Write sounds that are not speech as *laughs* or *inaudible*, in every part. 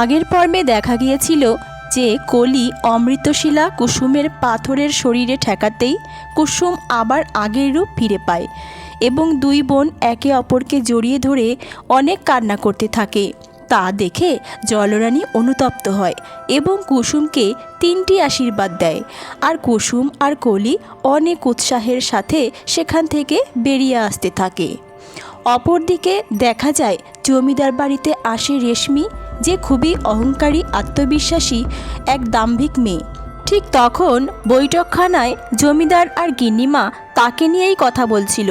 আগের পর্বে দেখা গিয়েছিল যে কলি অমৃতশিলা কুসুমের পাথরের শরীরে ঠেকাতেই কুসুম আবার আগের রূপ ফিরে পায় এবং দুই বোন একে অপরকে জড়িয়ে ধরে অনেক কান্না করতে থাকে। তা দেখে জলরানী অনুতপ্ত হয় এবং কুসুমকে তিনটি আশীর্বাদ দেয়। আর কুসুম আর কলি অনেক উৎসাহের সাথে সেখান থেকে বেরিয়ে আসতে থাকে। অপরদিকে দেখা যায় জমিদার বাড়িতে আসে রেশমি যে খুবই অহংকারী, আত্মবিশ্বাসী এক দাম্ভিক মেয়ে। ঠিক তখন বৈঠকখানায় জমিদার আর গিন্নিমা তাকে নিয়েই কথা বলছিল।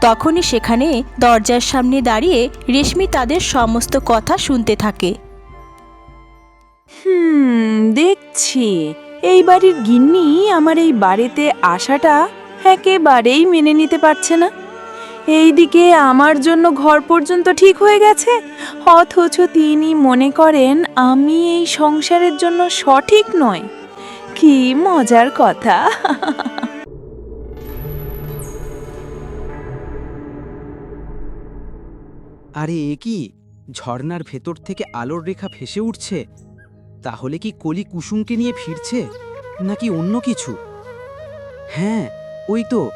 তখনই সেখানে দরজার সামনে দাঁড়িয়ে রেশমি তাদের সমস্ত কথা শুনতে থাকে। হুম, দেখছি। এই বাড়ির গিন্নি আমার এই বাড়িতে আসাটা একেবারেই মেনে নিতে পারছে না। এইদিকে আমার জন্য ঘর পর্যন্ত ঠিক হয়ে গেছে। অথচ তিনি মনে করেন, আমি এই সংসারের জন্য সঠিক নয় কি মজার কথা। আরে, এ কি? ঝর্নার ভেতর থেকে আলোর রেখা ভেসে উঠছে। তাহলে কি কলি কুসুমকে নিয়ে ফিরছে, নাকি অন্য কিছু? হ্যাঁ ওই তো,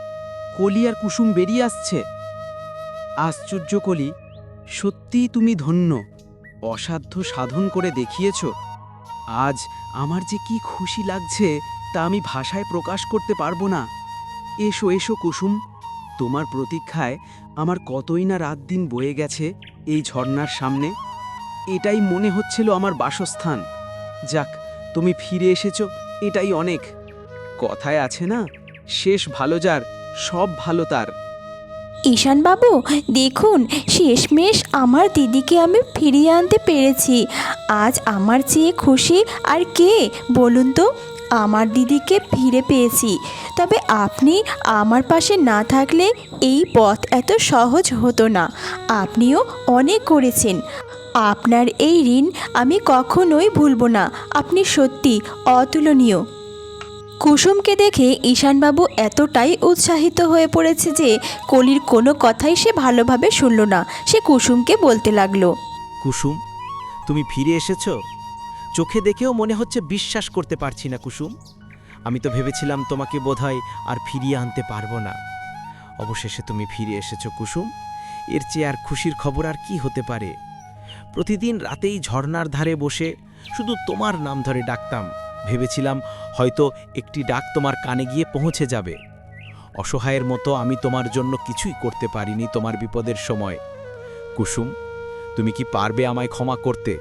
কলি আর কুসুম বেরিয়ে আসছে। আশ্চর্য কলি, সত্যিই তুমি ধন্য, অসাধ্য সাধন করে দেখিয়েছ। আজ আমার যে কি খুশি লাগছে তা আমি ভাষায় প্রকাশ করতে পারব না। এসো এসো কুসুম, তোমার প্রতীক্ষায় আমার কতই না রাত দিন বয়ে গেছে এই ঝর্ণার সামনে। এটাই মনে হচ্ছিল আমার বাসস্থান। যাক, তুমি ফিরে এসেছ, এটাই অনেক। কথায় আছে না, শেষ ভালো যার, সব ভালো তার। ঈশানবাবু, দেখুন, শেষমেশ আমার দিদিকে আমি ফিরিয়ে আনতে পেরেছি। আজ আমার চেয়ে খুশি আর কে? বলুন তো, আমার দিদিকে ফিরে পেয়েছি। তবে আপনি আমার পাশে না থাকলে এই পথ এত সহজ হতো না। আপনিও অনেক করেছেন। আপনার এই ঋণ আমি কখনোই ভুলব না। আপনি সত্যি অতুলনীয়। কুসুমকে দেখে ঈশানবাবু এতটাই উৎসাহিত হয়ে পড়েছে যে কলির কোনো কথাই সে ভালোভাবে শুনল না। সে কুসুমকে বলতে লাগল, কুসুম, তুমি ফিরে এসেছ? চোখে দেখেও মনে হচ্ছে বিশ্বাস করতে পারছি না, কুসুম। আমি তো ভেবেছিলাম তোমাকে বোধহয় আর ফিরিয়ে আনতে পারব না। অবশেষে তুমি ফিরে এসেছ, কুসুম। এর চেয়ে আর খুশির খবর আর কি হতে পারে? প্রতিদিন রাতেই ঝর্নার ধারে বসে শুধু তোমার নাম ধরে ডাকতাম। ভেবেছিলাম হয়তো একটি ডাক তোমার কানে গিয়ে পৌঁছে যাবে। অসহায়ের মতো আমি তোমার জন্য কিছুই করতে পারিনি তোমার বিপদের সময়। কুসুম, তুমি কি পারবে আমায় ক্ষমা করতে?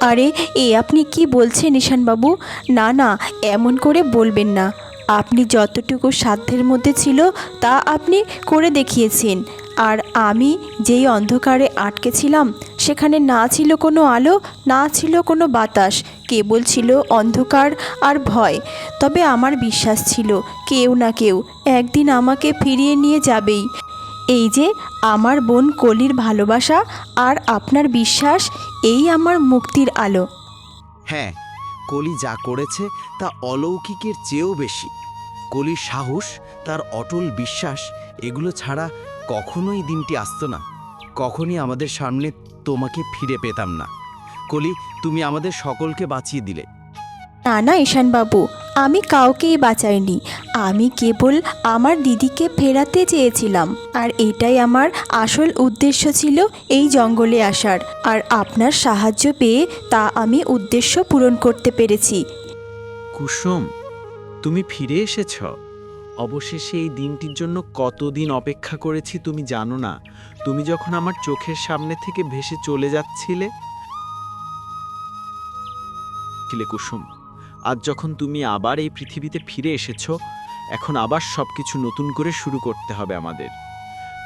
আরে, এ আপনি কি বলছেন ঈশানবাবু? না না, এমন করে বলবেন না। আপনি যতটুকু সাধ্যের মধ্যে ছিল তা আপনি করে দেখিয়েছেন। আর আমি যেই অন্ধকারে আটকে ছিলাম, সেখানে না ছিল কোনো আলো, না ছিল কোনো বাতাস, কেবল ছিল অন্ধকার আর ভয়। তবে আমার বিশ্বাস ছিল, কেউ না কেউ একদিন আমাকে ফিরিয়ে নিয়ে যাবেই। এই যে আমার বোন কলির ভালোবাসা আর আপনার বিশ্বাস, এই আমার মুক্তির আলো। হ্যাঁ কলি যা করেছে তা অলৌকিকের চেয়েও বেশি। কলির সাহস, তার অটল বিশ্বাস, এগুলো ছাড়া কখনোই দিনটি আসতো না। কখনই আমাদের সামনে তোমাকে ফিরে পেতাম না। কলি তুমি আমাদের সকলকে বাঁচিয়ে দিলে। না না ঈশানবাবু আমি কাউকেই বাঁচাইনি। আমি কেবল আমার দিদিকে ফেরাতে চেয়েছিলাম। আর এটাই আমার আসল উদ্দেশ্য ছিল এই জঙ্গলে আসার। আর আপনার সাহায্য পেয়ে তা আমি উদ্দেশ্য পূরণ করতে পেরেছি। কুসুম তুমি ফিরে এসেছ? অবশেষে এই দিনটির জন্য কতদিন অপেক্ষা করেছি তুমি জানো না। তুমি যখন আমার চোখের সামনে থেকে ভেসে চলে যাচ্ছিলে, ছিলে কুসুম, আজ যখন তুমি আবার এই পৃথিবীতে ফিরে এসেছ, এখন আবার সব কিছু নতুন করে শুরু করতে হবে আমাদের।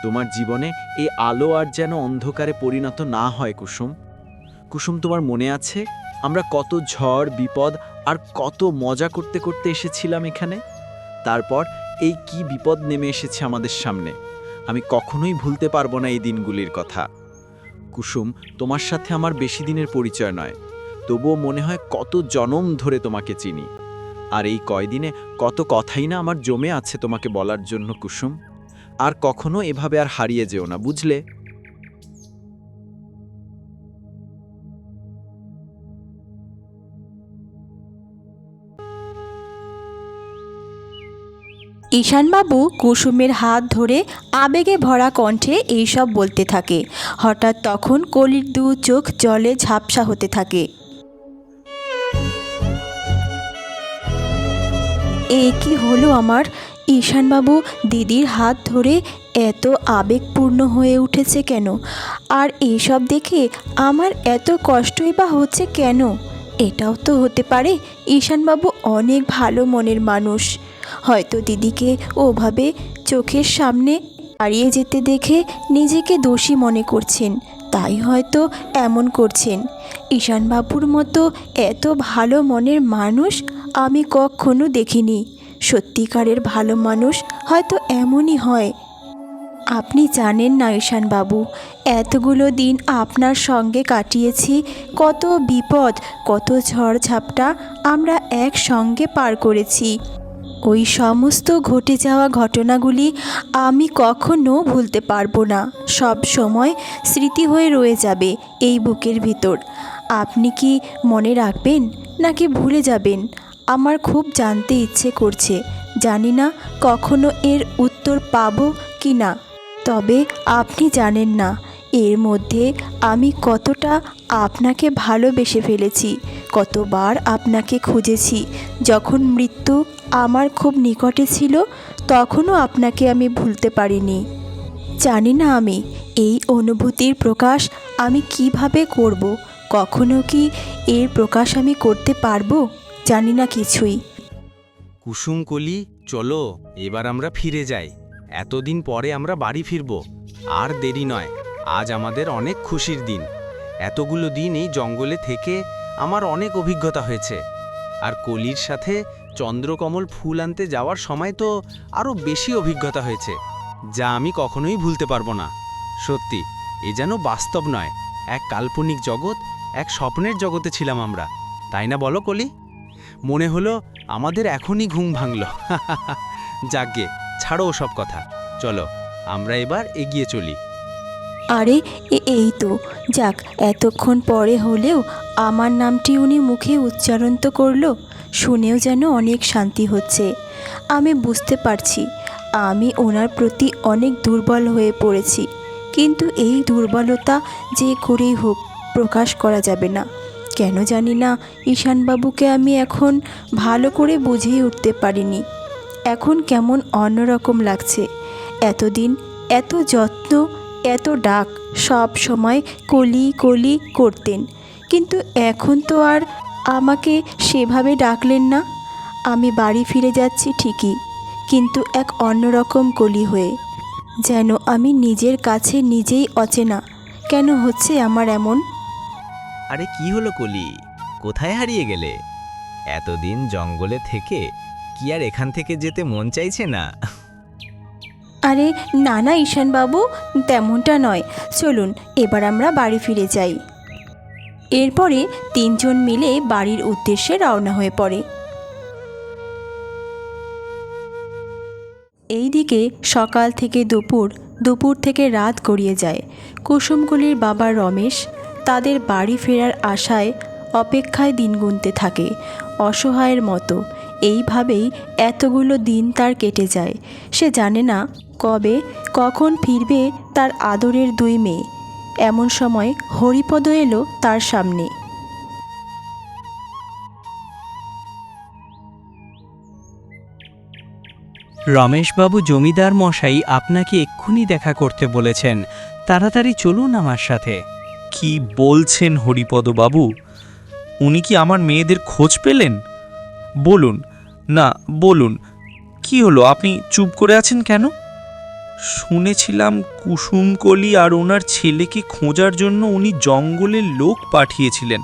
তোমার জীবনে এই আলো আর যেন অন্ধকারে পরিণত না হয় কুসুম। কুসুম, তোমার মনে আছে? আমরা কত ঝড়, বিপদ আর কত মজা করতে করতে এসেছিলাম এখানে? তারপর এই কি বিপদ নেমে এসেছে আমাদের সামনে? আমি কখনোই ভুলতে পারব না এই দিনগুলির কথা। কুসুম, তোমার সাথে আমার বেশি দিনের পরিচয় নয়। তবুও মনে হয় কত জনম ধরে তোমাকে চিনি। আর এই কয়দিনে কত কথাই না আমার জমে আছে তোমাকে বলার জন্য, কুসুম। আর কখনো এভাবে আর হারিয়ে যেও না, বুঝলে? ঈশানবাবু কুসুমের হাত ধরে আবেগে ভরা কণ্ঠে এইসব বলতে থাকে। হঠাৎ তখন কলির দু চোখ জলে ঝাপসা হতে থাকে। এ কি হলো আমার? ঈশানবাবু দিদির হাত ধরে এত আবেগপূর্ণ হয়ে উঠেছে কেন? আর এইসব দেখে আমার এত কষ্টই বা হচ্ছে কেন? এটাও তো হতে পারে, ঈশানবাবু অনেক ভালো মনের মানুষ। হয়তো দিদিকে ওভাবে চোখের সামনে হারিয়ে যেতে দেখে নিজেকে দোষী মনে করছেন। তাই হয়তো এমন করছেন। ঈশানবাবুর মতো এত ভালো মনের মানুষ আমি কখনো দেখিনি। সত্যিকারের ভালো মানুষ হয়তো এমনই হয়। আপনি জানেন না ঈশানবাবু, এতগুলো দিন আপনার সঙ্গে কাটিয়েছি, কত বিপদ, কত ঝড় ঝাপটা আমরা একসঙ্গে পার করেছি। ওই সমস্ত ঘটে যাওয়া ঘটনাগুলি আমি কখনো ভুলতে পারব না। সব সময় স্মৃতি হয়ে রয়ে যাবে এই বুকের ভিতর। আপনি কি মনে রাখবেন নাকি ভুলে যাবেন? আমার খুব জানতে ইচ্ছে করছে। জানি না কখনো এর উত্তর পাবো কি না। তবে আপনি জানেন না, এর মধ্যে আমি কতটা আপনাকে ভালোবেসে ফেলেছি, কতবার আপনাকে খুঁজেছি, যখন মৃত্যু আমার খুব নিকটে ছিল, তখনও আপনাকে আমি ভুলতে পারিনি। জানি না আমি, এই অনুভূতির প্রকাশ আমি কীভাবে করব, কখনো কি এর প্রকাশ আমি করতে পারব? জানি না কিছুই। কুসুম কলি, চলো, এবার আমরা ফিরে যাই। এতদিন পরে আমরা বাড়ি ফিরব। আর দেরি নয়, আজ আমাদের অনেক খুশির দিন। এতগুলো দিন এই জঙ্গলে থেকে আমার অনেক অভিজ্ঞতা হয়েছে। আর কলির সাথে চন্দ্রকমল ফুল আনতে যাওয়ার সময় তো আরও বেশি অভিজ্ঞতা হয়েছে, যা আমি কখনোই ভুলতে পারব না। সত্যি, এ যেন বাস্তব নয়, এক কাল্পনিক জগৎ, এক স্বপ্নের জগতে ছিলাম আমরা, তাই না বলো কলি? মনে হলো আমাদের এখনই ঘুম ভাঙল। *laughs* যাগে ছাড়ো সব কথা, চলো, আমরা এবার এগিয়ে চলি। আরে এই তো, যাক, এতক্ষণ পরে হলেও আমার নামটি উনি মুখে উচ্চারণ তো করল। শুনেও যেন অনেক শান্তি হচ্ছে। আমি বুঝতে পারছি, আমি ওনার প্রতি অনেক দুর্বল হয়ে পড়েছি। কিন্তু এই দুর্বলতা যে করেই হোক, প্রকাশ করা যাবে না। কেন জানি না, ঈশানবাবুকে আমি এখন ভালো করে বুঝেই উঠতে পারিনি। এখন কেমন অন্যরকম লাগছে। এতদিন এত যত্ন, এত ডাক সব সময় কলি কলি করতেন। কিন্তু এখন তো আর আমাকে সেভাবে ডাকলেন না। আমি বাড়ি ফিরে যাচ্ছি ঠিকই কিন্তু এক অন্যরকম কলি হয়ে। যেন আমি নিজের কাছে নিজেই অচেনা কেন হচ্ছে আমার এমন? আরে কি হলো কলি? কোথায় হারিয়ে গেলে? এতদিন জঙ্গলে থেকে কি আর এখান থেকে যেতে মন চাইছে না? আরে না না ঈশানবাবু তেমনটা নয়। চলুন এবার আমরা বাড়ি ফিরে যাই। এরপরে তিনজন মিলে বাড়ির উদ্দেশ্যে রওনা হয়ে পড়ে। এইদিকে সকাল থেকে দুপুর দুপুর থেকে রাত গড়িয়ে যায়। কুসুমগুলির বাবা রমেশ তাদের বাড়ি ফেরার আশায় অপেক্ষায় দিন গুনতে থাকে, অসহায়ের মতো। এইভাবেই এতগুলো দিন তার কেটে যায়। সে জানে না কবে, কখন ফিরবে তার আদরের দুই মেয়ে। এমন সময় হরিপদ এলো তার সামনে। রমেশবাবু জমিদার মশাই আপনাকে এক্ষুনি দেখা করতে বলেছেন। তাড়াতাড়ি চলুন আমার সাথে। কি বলছেন হরিপদ বাবু উনি কি আমার মেয়েদের খোঁজ পেলেন? বলুন, না, বলুন। কি হলো, আপনি চুপ করে আছেন কেন? শুনেছিলাম কুসুমকলি আর ওনার ছেলেকে খোঁজার জন্য উনি জঙ্গলের লোক পাঠিয়েছিলেন।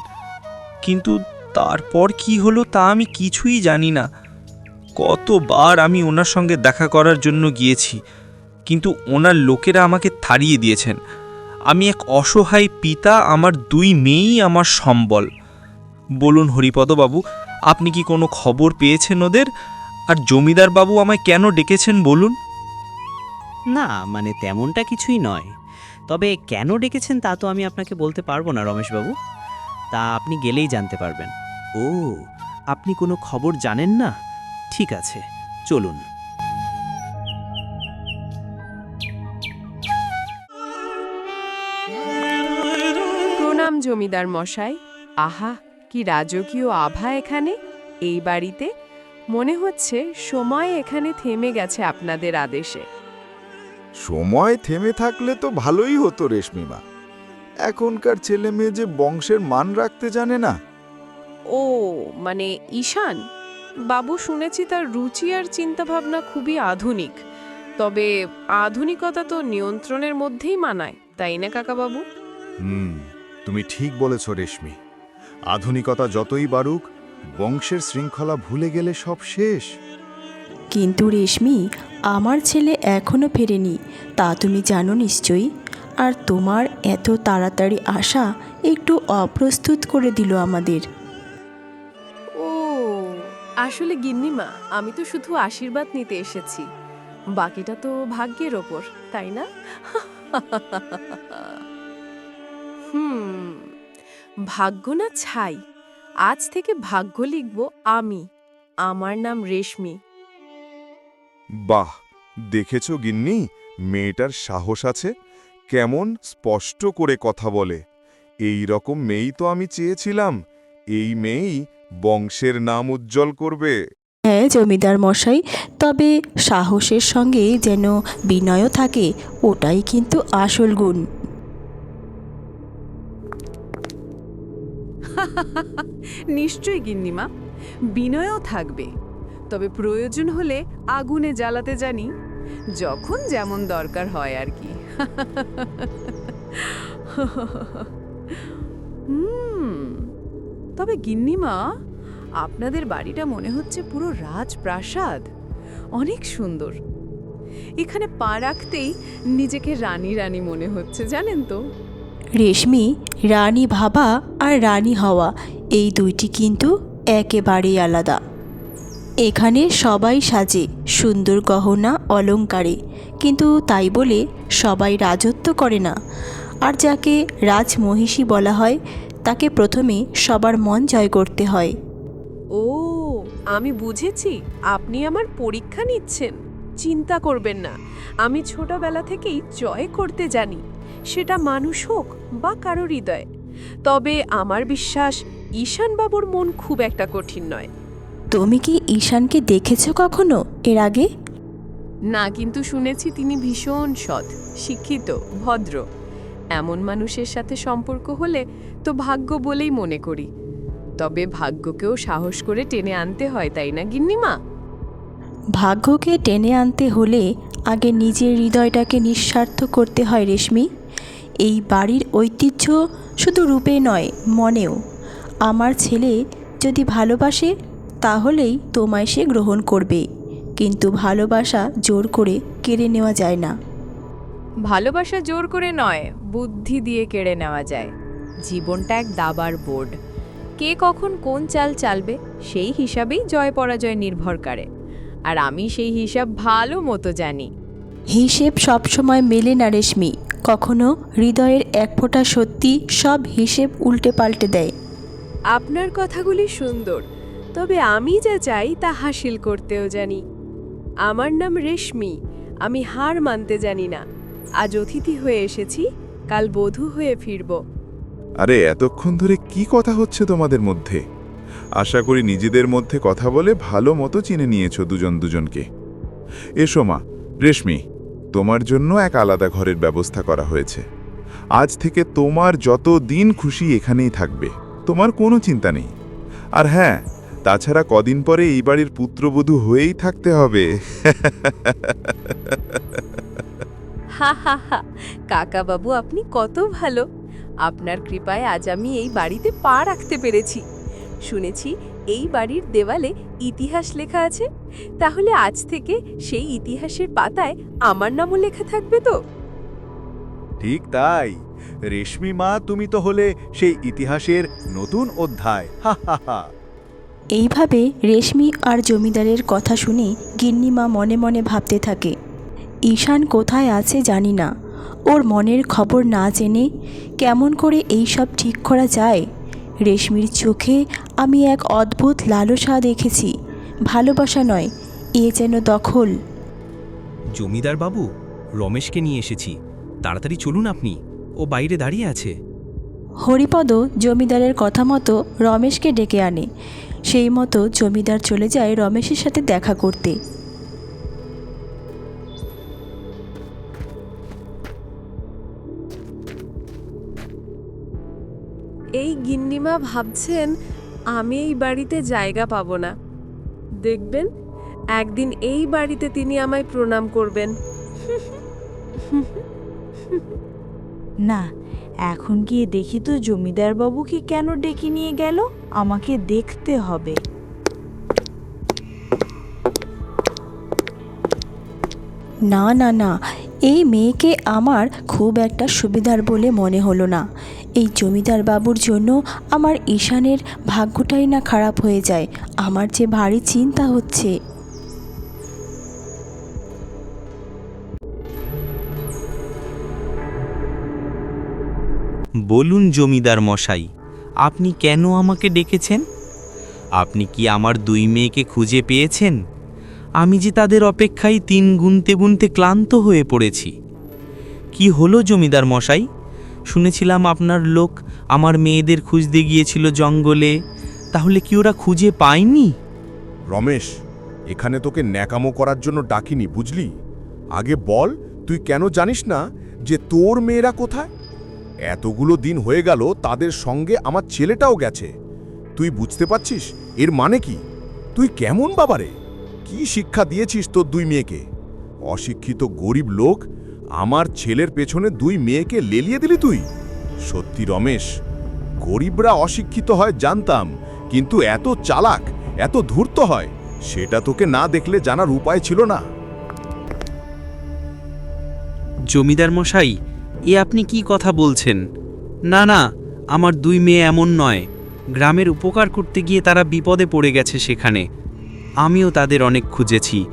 কিন্তু তারপর কি হলো তা আমি কিছুই জানি না। কতবার আমি ওনার সঙ্গে দেখা করার জন্য গিয়েছি, কিন্তু ওনার লোকেরা আমাকে তাড়িয়ে দিয়েছেন। আমি এক অসহায় পিতা, আমার দুই মেয়েই আমার সম্বল। বলুন হরিপদবাবু, আপনি কি কোনো খবর পেয়েছেন ওদের? আর জমিদার বাবু আমায় কেন ডেকেছেন বলুন? না মানে তেমনটা কিছুই নয়। তবে কেন ডেকেছেন তা তো আমি আপনাকে বলতে পারব না রমেশবাবু। তা আপনি গেলেই জানতে পারবেন। ও আপনি কোনো খবর জানেন না? ঠিক আছে চলুন। প্রণাম জমিদার মশাই। আহা কি রাজকীয় আভা এখানে? এই বাড়িতে? মনে হচ্ছে সময় এখানে থেমে গেছে আপনাদের আদেশে। সময় থেমে থাকলে তো ভালোই হতো রেশমিমা। এখনকার ছেলে মেয়ে যে বংশের মান রাখতে জানে না। ও মানে ঈশান? বাবু শুনেছি তার রুচি আর চিন্তাভাবনা খুবই আধুনিক। তবে আধুনিকতা তো নিয়ন্ত্রণের মধ্যেই মানায় তাই না কাকা বাবু হুম তুমি ঠিক বলেছ রেশমি। আধুনিকতা যতই বাড়ুক বংশের শৃঙ্খলা ভুলে গেলে সব শেষ। কিন্তু রেশমি, আমার ছেলে এখনও ফেরেনি, তা তুমি জানো নিশ্চয়ই। আর তোমার এত তাড়াতাড়ি আসা একটু অপ্রস্তুত করে দিল আমাদের। ও, আসলে গিন্নিমা, আমি তো শুধু আশীর্বাদ নিতে এসেছি। বাকিটা তো ভাগ্যের ওপর, তাই না? *laughs* হুম, ভাগ্য না ছাই। আজ থেকে ভাগ্য লিখব আমি। আমার নাম রেশমি। বাহ দেখেছ গিন্নি মেয়েটার সাহস আছে? কেমন স্পষ্ট করে কথা বলে। এই রকম মেয়েই তো আমি চেয়েছিলাম এই মেয়েই বংশের নাম উজ্জ্বল করবে। হ্যাঁ জমিদার মশাই তবে সাহসের সঙ্গে যেন বিনয়ও থাকে ওটাই কিন্তু আসল গুণ। *laughs* নিশ্চয়ই গিন্নিমা বিনয়ও থাকবে। তবে প্রয়োজন হলে আগুনে জ্বালাতে জানি, যখন যেমন দরকার হয় আর কি। তবে গিন্নিমা, আপনাদের বাড়িটা মনে হচ্ছে পুরো রাজপ্রাসাদ। অনেক সুন্দর। এখানে পা রাখতেই নিজেকে রানী রানী মনে হচ্ছে, জানেন তো? রেশমি, রানী ভাবা আর রানী হওয়া, এই দুইটি কিন্তু একেবারেই আলাদা। এখানে সবাই সাজে, সুন্দর গহনা অলংকারে কিন্তু তাই বলে সবাই রাজত্ব করে না। আর যাকে রাজমহিষী বলা হয়, তাকে প্রথমে সবার মন জয় করতে হয়। ও, আমি বুঝেছি। আপনি আমার পরীক্ষা নিচ্ছেন। চিন্তা করবেন না। আমি ছোটবেলা থেকেই জয় করতে জানি। সেটা মানুষ হোক বা কারও হৃদয়। তবে আমার বিশ্বাস, ঈশানবাবুর মন খুব একটা কঠিন নয়। তুমি কি ঈশানকে দেখেছ কখনো এর আগে? না কিন্তু শুনেছি তিনি ভীষণ সৎ শিক্ষিত ভদ্র। এমন মানুষের সাথে সম্পর্ক হলে তো ভাগ্য বলেই মনে করি। তবে ভাগ্যকেও সাহস করে টেনে আনতে হয় তাই না গিন্নিমা? ভাগ্যকে টেনে আনতে হলে আগে নিজের হৃদয়টাকে নিঃস্বার্থ করতে হয় রেশমি। এই বাড়ির ঐতিহ্য শুধু রূপে নয় মনেও। আমার ছেলে যদি ভালোবাসে তাহলেই তোমায় সে গ্রহণ করবে। কিন্তু ভালোবাসা জোর করে কেড়ে নেওয়া যায় না। ভালোবাসা জোর করে নয় বুদ্ধি দিয়ে কেড়ে নেওয়া যায়। জীবনটা এক দাবার বোর্ড। কে কখন কোন চাল চালবে সেই হিসাবেই জয় পরাজয় নির্ভর করে। আর আমি সেই হিসাব ভালো মতো জানি। হিসেব সবসময় মেলে না রেশমি। কখনো হৃদয়ের এক ফোঁটা সত্যি সব হিসেব উল্টে পাল্টে দেয়। আপনার কথাগুলি সুন্দর। তবে আমি যা চাই তা হাসিল করতেও জানি। আমার নাম রেশমি, আমি হার মানতে জানি না। আজ অতিথি হয়ে এসেছি, কাল বধূ হয়ে ফিরব। আরে, এতক্ষণ ধরে কি কথা হচ্ছে তোমাদের মধ্যে? আশা করি নিজেদের মধ্যে কথা বলে ভালো মতো চিনে নিয়েছো দুজন দুজনকে। এসো মা, রেশমি, তোমার জন্য এক আলাদা ঘরের ব্যবস্থা করা হয়েছে। আজ থেকে তোমার যত দিন খুশি এখানেই থাকবে, তোমার কোনো চিন্তা নেই। আর হ্যাঁ তাছাড়া কদিন পরে এই বাড়ির পুত্রবধূ হয়েই থাকতে হবে। হা হা হা কাকা বাবু আপনি কত ভালো। আপনার কৃপায় আজ আমি এই বাড়িতে পা রাখতে পেরেছি। শুনেছি এই বাড়ির দেওয়ালে ইতিহাস লেখা আছে। তাহলে আজ থেকে সেই ইতিহাসের পাতায় আমার নামও লেখা থাকবে তো? ঠিক তাই। রেশমি মা তুমি তো হলে সেই ইতিহাসের নতুন অধ্যায়। হা হা হা। এইভাবে রেশমি আর জমিদারের কথা শুনে গিন্নিমা মনে মনে ভাবতে থাকে ঈশান কোথায় আছে জানি না। ওর মনের খবর না জেনে কেমন করে এই সব ঠিক করা যায়? রেশমির চোখে আমি এক অদ্ভুত লালসা দেখেছি ভালোবাসা নয় এ যেন দখল। জমিদার বাবু রমেশকে নিয়ে এসেছি তাড়াতাড়ি চলুন আপনি ও বাইরে দাঁড়িয়ে আছে। হরিপদ জমিদারের কথা মতো রমেশকে ডেকে আনে সেই মতো জমিদার চলে যায় রমেশের সাথে দেখা করতে। এই গিন্নিমা ভাবছেন আমি এই বাড়িতে জায়গা পাবো না। দেখবেন একদিন এই বাড়িতে তিনি আমায় প্রণাম করবেন। না এখন গিয়ে দেখি তো জমিদার বাবুকে কেন ডেকে নিয়ে গেল? আমাকে দেখতে হবে। না না না এই মেয়েকে আমার খুব একটা সুবিধার বলে মনে হলো না। এই জমিদার বাবুর জন্য আমার ঈশানের ভাগ্যটাই না খারাপ হয়ে যায়। আমার যে ভারী চিন্তা হচ্ছে। বলুন জমিদার মশাই আপনি কেন আমাকে ডেকেছেন? আপনি কি আমার দুই মেয়েকে খুঁজে পেয়েছেন? আমি যে তাদের অপেক্ষায় তিন গুনতে গুনতে ক্লান্ত হয়ে পড়েছি। কি হলো জমিদার মশাই? শুনেছিলাম আপনার লোক আমার মেয়েদের খুঁজতে গিয়েছিল জঙ্গলে, তাহলে কি ওরা খুঁজে পায়নি? রমেশ, এখানে তোকে ন্যাকামো করার জন্য ডাকিনি, বুঝলি? আগে বল, তুই কেন জানিস না যে তোর মেয়েরা কোথায়? এতগুলো দিন হয়ে গেল, তাদের সঙ্গে আমার ছেলেটাও গেছে। তুই বুঝতে পারছিস? এর মানে কি? তুই কেমন বাবারে কি শিক্ষা দিয়েছিস তোর দুই মেয়েকে? অশিক্ষিত গরিব লোক, আমার ছেলের পেছনে দুই মেয়েকে লেলিয়ে দিলি তুই? সত্যি রমেশ, গরিবরা অশিক্ষিত হয় জানতাম, কিন্তু এত চালাক, এত ধূর্ত হয়, সেটা তোকে না দেখলে জানার উপায় ছিল না। জমিদার মশাই এ আপনি কি কথা বলছেন? না না, আমার দুই মেয়ে এমন নয়। গ্রামের উপকার করতে গিয়ে তারা বিপদে পড়ে গেছে সেখানে। আমিও তাদের অনেক খুঁজেছি।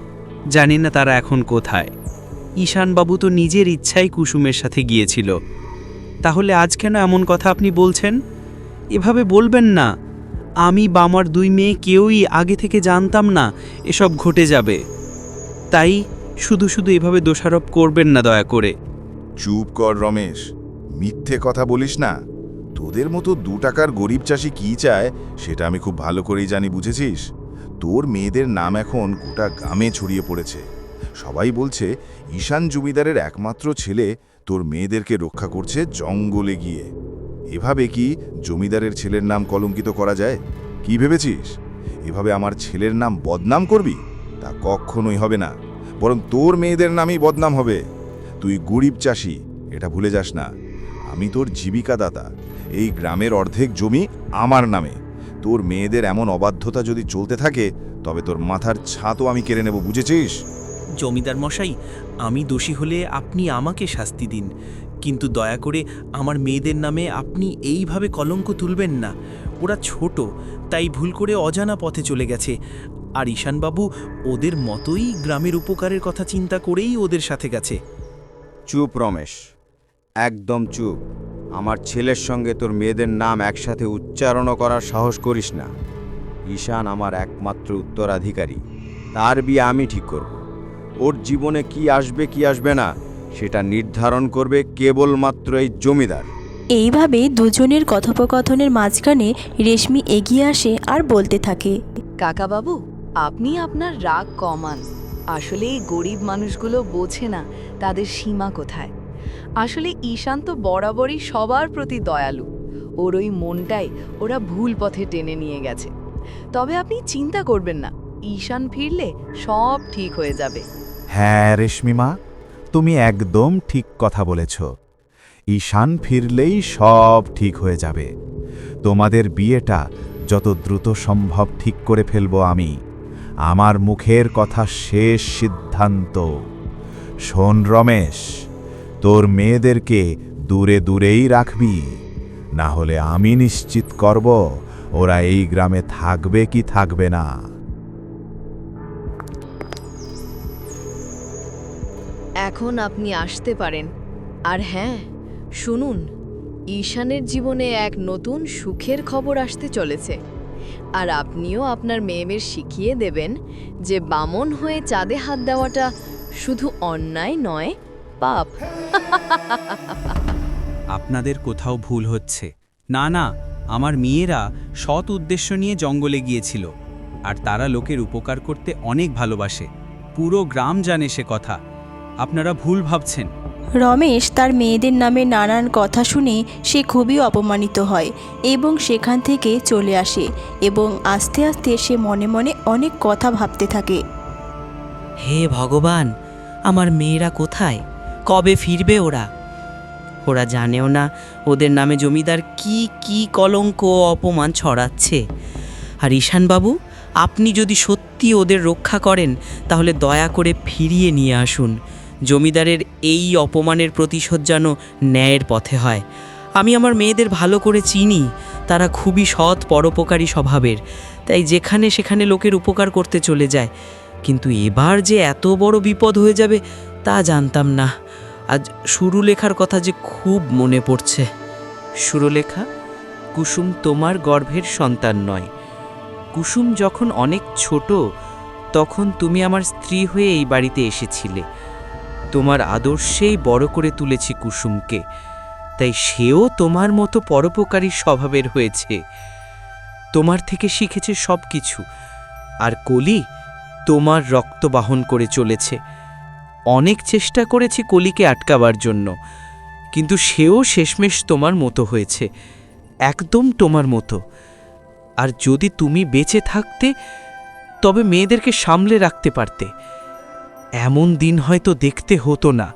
জানি না তারা এখন কোথায়। ঈশানবাবু তো নিজের ইচ্ছাই কুসুমের সাথে গিয়েছিল। তাহলে আজ কেন এমন কথা আপনি বলছেন? এভাবে বলবেন না। আমি বা আমার দুই মেয়ে কেউই আগে থেকে জানতাম না এসব ঘটে যাবে। তাই শুধু শুধু এভাবে দোষারোপ করবেন না দয়া করে। চুপ কর রমেশ, মিথ্যে কথা বলিস না। তোদের মতো দু টাকার গরিব চাষি কি চায়, সেটা আমি খুব ভালো করেই জানি, বুঝেছিস? তোর মেয়েদের নাম এখন গোটা গ্রামে ছড়িয়ে পড়েছে। সবাই বলছে, ঈশান জমিদারের একমাত্র ছেলে তোর মেয়েদেরকে রক্ষা করছে জঙ্গলে গিয়ে। এভাবে কি জমিদারের ছেলের নাম কলঙ্কিত করা যায়? কি ভেবেছিস? এভাবে আমার ছেলের নাম বদনাম করবি? তা কখনোই হবে না। বরং তোর মেয়েদের নামই বদনাম হবে। তুই গরিব চাষি, এটা ভুলে যাস না। আমি তোর জীবিকাদাতা। এই গ্রামের অর্ধেক জমি আমার নামে। তোর মেয়েদের এমন অবাধ্যতা যদি চলতে থাকে, তবে তোর মাথার ছাতও আমি কেড়ে নেব, বুঝেছিস? জমিদার মশাই, আমি দোষী হলে আপনি আমাকে শাস্তি দিন। কিন্তু দয়া করে আমার মেয়েদের নামে আপনি এইভাবে কলঙ্ক তুলবেন না। ওরা ছোট, তাই ভুল করে অজানা পথে চলে গেছে। আর ঈশানবাবু ওদের মতোই গ্রামের উপকারের কথা চিন্তা করেই ওদের সাথে গেছে। চুপ রমেশ। একদম চুপ। আমার ছেলের সঙ্গে তোর মেয়েদের নাম একসাথে উচ্চারণও করার সাহস করিস না। ঈশান আমার একমাত্র উত্তরাধিকারী। তার বিয়ে আমি ঠিক করব। ওর জীবনে কি আসবে কি আসবে না সেটা নির্ধারণ করবে কেবলমাত্র এই জমিদার। এইভাবে দুজনের কথোপকথনের মাঝখানে রেশমি এগিয়ে আসে আর বলতে থাকে কাকাবাবু আপনি আপনার রাগ কমান। আসলে এই গরিব মানুষগুলো বোঝে না তাদের সীমা কোথায়। আসলে ঈশান তো বরাবরই সবার প্রতি দয়ালু। ওর ওই মনটাই ওরা ভুল পথে টেনে নিয়ে গেছে। তবে আপনি চিন্তা করবেন না, ঈশান ফিরলে সব ঠিক হয়ে যাবে। হ্যাঁ রেশমিমা তুমি একদম ঠিক কথা বলেছ। ঈশান ফিরলেই সব ঠিক হয়ে যাবে। তোমাদের বিয়েটা যত দ্রুত সম্ভব ঠিক করে ফেলব আমি। আমার মুখের কথা শেষ সিদ্ধান্ত। শোন রমেশ, তোর মেয়েদেরকে দূরে দূরেই রাখবি না হলে আমি নিশ্চিত করব ওরা এই গ্রামে থাকবে কি থাকবে না। এখন আপনি আসতে পারেন। আর হ্যাঁ শুনুন, ঈশানের জীবনে এক নতুন সুখের খবর আসতে চলেছে। আর আপনিও আপনার মেয়েমের শিখিয়ে দেবেন যে বামন হয়ে চাঁদে হাত দেওয়াটা শুধু অন্যায় নয়, পাপ। আপনাদের কোথাও ভুল হচ্ছে। না না, আমার মেয়েরা সৎ উদ্দেশ্য নিয়ে জঙ্গলে গিয়েছিল, আর তারা লোকের উপকার করতে অনেক ভালোবাসে। পুরো গ্রাম জানে সে কথা। আপনারা ভুল ভাবছেন। রমেশ তার মেয়েদের নামে নানান কথা শুনে সে খুবই অপমানিত হয় এবং সেখান থেকে চলে আসে এবং আস্তে আস্তে সে মনে মনে অনেক কথা ভাবতে থাকে। হে ভগবান, আমার মেয়েরা কোথায়? কবে ফিরবে ওরা? ওরা জানেও না ওদের নামে জমিদার কি কি কলঙ্ক অপমান ছড়াচ্ছে। আর ঈশানবাবু, আপনি যদি সত্যি ওদের রক্ষা করেন, তাহলে দয়া করে ফিরিয়ে নিয়ে আসুন। জমিদারের এই অপমানের প্রতিশোধ যেন ন্যায়ের পথে হয়। আমি আমার মেয়েদের ভালো করে চিনি, তারা খুবই সৎ, পরোপকারী স্বভাবের। তাই যেখানে সেখানে লোকের উপকার করতে চলে যায়। কিন্তু এবার যে এত বড় বিপদ হয়ে যাবে, তা জানতাম না। আজ সুরুলেখার কথা যে খুব মনে পড়ছে। সুরলেখা, কুসুম তোমার গর্ভের সন্তান নয়। কুসুম যখন অনেক ছোট, তখন তুমি আমার স্ত্রী হয়ে এই বাড়িতে এসেছিলে। তোমার আদর্শেই বড় করে তুলেছি কুসুমকে। তাই সেও তোমার মতো পরোপকারী স্বভাবের হয়েছে। তোমার থেকে শিখেছে সব কিছু আর কলি তোমার রক্ত বাহন করে চলেছে। অনেক চেষ্টা করেছি কলিকে আটকাবার জন্য। কিন্তু সেও শেষমেশ তোমার মতো হয়েছে। একদম তোমার মতো। আর যদি তুমি বেঁচে থাকতে, তবে মেয়েদেরকে সামলে রাখতে পারতে। এমন দিন হয়তো দেখতে হতো না।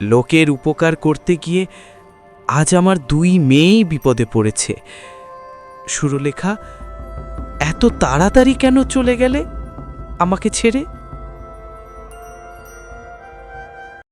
লোকের উপকার করতে গিয়ে আজ আমার দুই মেয়েই বিপদে পড়েছে। সুরলেখা, এত তাড়াতাড়ি কেন চলে গেলে আমাকে ছেড়ে?